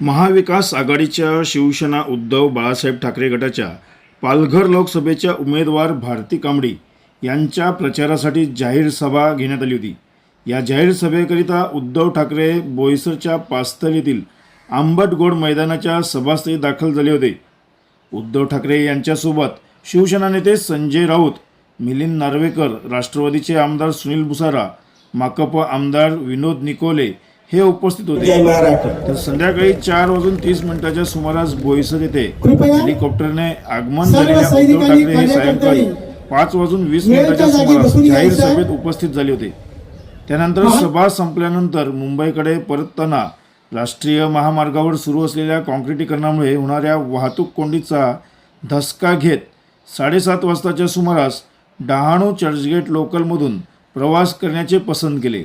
महाविकास आघाडीच्या शिवसेना उद्धव बाळासाहेब ठाकरे गटाच्या पालघर लोकसभेच्या उमेदवार भारती कांबडी यांच्या प्रचारासाठी जाहीर सभा घेण्यात आली होती. या जाहीर सभेकरिता उद्धव ठाकरे बोईसरच्या पास्थल येथील आंबटगोड मैदानाच्या सभास्थळी दाखल झाले होते. उद्धव ठाकरे यांच्यासोबत शिवसेना नेते संजय राऊत मिलिंद नार्वेकर राष्ट्रवादीचे आमदार सुनील बुसारा माकप आमदार विनोद निकोले हे उपस्थित होते. तर संध्याकाळी चार वाजून तीस मिनिटाच्या सुमारास बोईसर येथे हेलिकॉप्टरने आगमन झालेल्या उद्धव ठाकरे हे सायंकाळी पाच वाजून वीस मिनिटाच्या सुमारास जाहीर. सभेत उपस्थित झाले होते. त्यानंतर सभा संपल्यानंतर मुंबईकडे परतताना राष्ट्रीय महामार्गावर सुरू असलेल्या काँक्रिटीकरणामुळे होणाऱ्या वाहतूक कोंडीचा धसका घेत साडेसात वाजताच्या सुमारास डहाणू चर्चगेट लोकलमधून प्रवास करण्याचे पसंत केले.